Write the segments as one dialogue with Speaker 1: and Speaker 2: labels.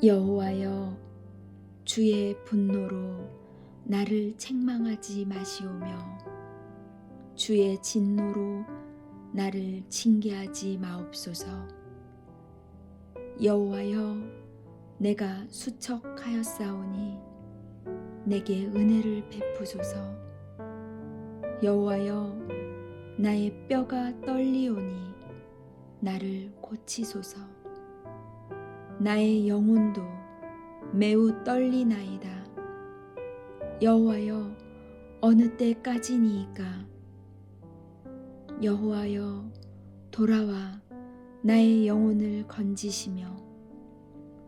Speaker 1: 여호와여 주의 분노로 나를 책망하지 마시오며 주의 진노로 나를 징계하지 마옵소서. 여호와여 내가 수척하였사오니 내게 은혜를 베푸소서. 여호와여 나의 뼈가 떨리오니 나를 고치소서 나의 영혼도 매우 떨리나이다. 여호와여 어느 때까지니이까 여호와여 돌아와 나의 영혼을 건지시며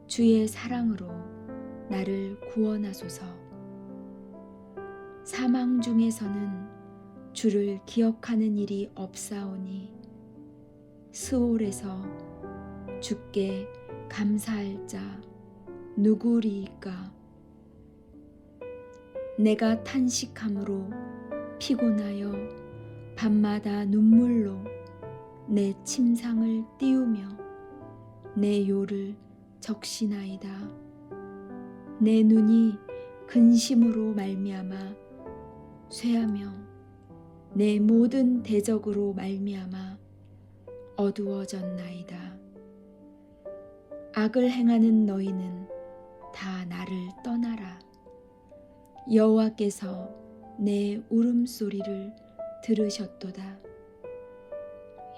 Speaker 1: 주의 사랑으로 나를 구원하소서. 사망 중에서는 주를 기억하는 일이 없사오니 스올에서 주께 감사할 자 누구리이까? 내가 탄식함으로 피곤하여 밤마다 눈물로 내 침상을 띄우며 내 요를 적시나이다. 내 눈이 근심으로 말미암아 쇠하며 내 모든 대적으로 말미암아 어두워졌나이다 악을 행하는 너희는 다 나를 떠나라. 여호와께서 내 울음소리를 들으셨도다.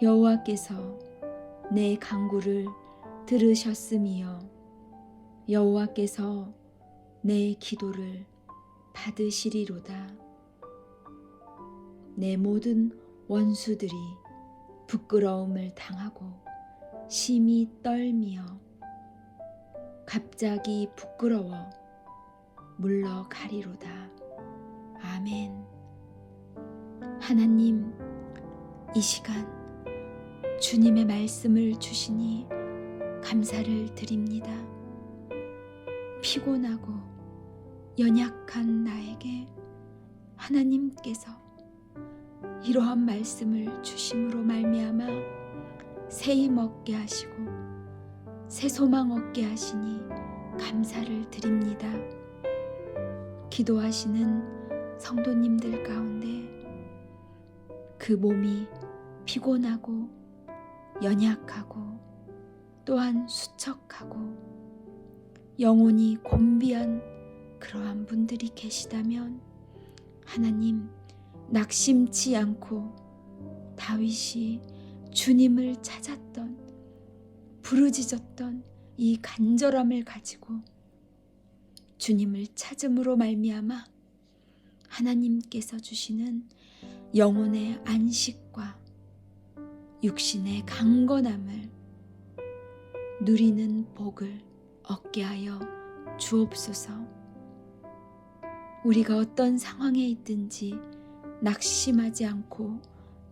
Speaker 1: 여호와께서 내 간구를 들으셨음이여. 여호와께서 내 기도를 받으시리로다. 내 모든 원수들이 부끄러움을 당하고 심히 떨미어 갑자기 부끄러워 물러가리로다. 아멘. 하나님, 이 시간 주님의 말씀을 주시니 감사를 드립니다. 피곤하고 연약한 나에게 하나님께서 이러한 말씀을 주심으로 말미암아 새힘 얻게 하시고 새 소망 얻게 하시니 감사를 드립니다. 기도하시는 성도님들 가운데 그 몸이 피곤하고 연약하고 또한 수척하고 영혼이 곤비한 그러한 분들이 계시다면 하나님 낙심치 않고 다윗이 주님을 찾았던 부르짖었던 이 간절함을 가지고 주님을 찾음으로 말미암아 하나님께서 주시는 영혼의 안식과 육신의 강건함을 누리는 복을 얻게 하여 주옵소서. 우리가 어떤 상황에 있든지 낙심하지 않고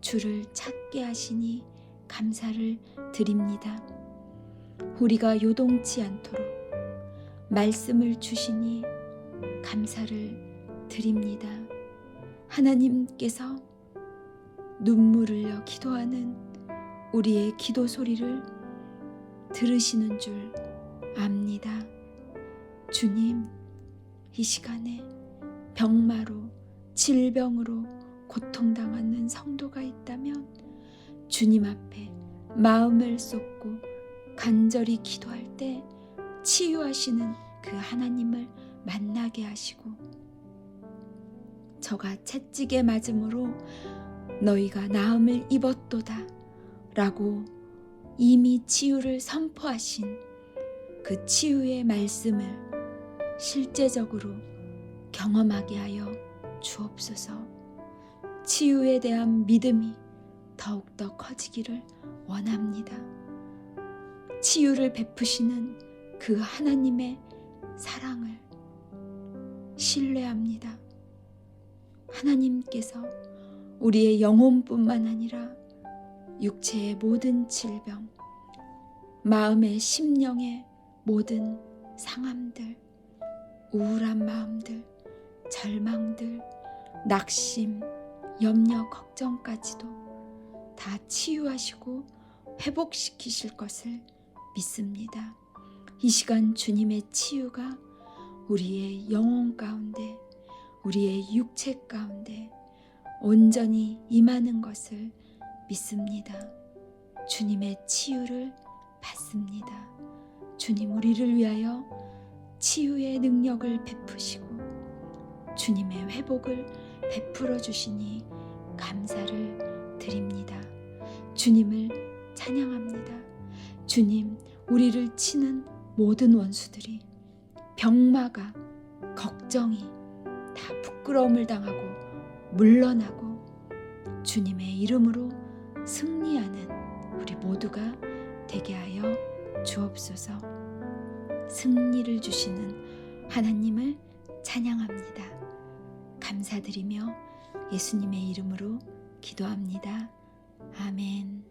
Speaker 1: 주를 찾게 하시니 감사를 드립니다. 우리가 요동치 않도록 말씀을 주시니 감사를 드립니다. 하나님께서 눈물 흘려 기도하는 우리의 기도 소리를 들으시는 줄 압니다. 주님, 이 시간에 병마로 질병으로 고통당하는 성도가 있다면 주님 앞에 마음을 쏟고 간절히 기도할 때 치유하시는 그 하나님을 만나게 하시고 저가 채찍에 맞음으로 너희가 나음을 입었도다 라고 이미 치유를 선포하신 그 치유의 말씀을 실제적으로 경험하게 하여 주옵소서 치유에 대한 믿음이 더욱더 커지기를 원합니다. 치유를 베푸시는 그 하나님의 사랑을 신뢰합니다. 하나님께서 우리의 영혼뿐만 아니라 육체의 모든 질병, 마음의 심령의 모든 상함들, 우울한 마음들, 절망들, 낙심, 염려, 걱정까지도 다 치유하시고 회복시키실 것을 믿습니다. 이 시간 주님의 치유가 우리의 영혼 가운데, 우리의 육체 가운데 온전히 임하는 것을 믿습니다. 주님의 치유를 받습니다. 주님 우리를 위하여 치유의 능력을 베푸시고 주님의 회복을 베풀어 주시니 감사를 드립니다. 주님을 찬양합니다. 주님, 우리를 치는 모든 원수들이 병마가 걱정이 다 부끄러움을 당하고 물러나고 주님의 이름으로 승리하는 우리 모두가 되게 하여 주옵소서. 승리를 주시는 하나님을 찬양합니다. 감사드리며 예수님의 이름으로 기도합니다. 아멘.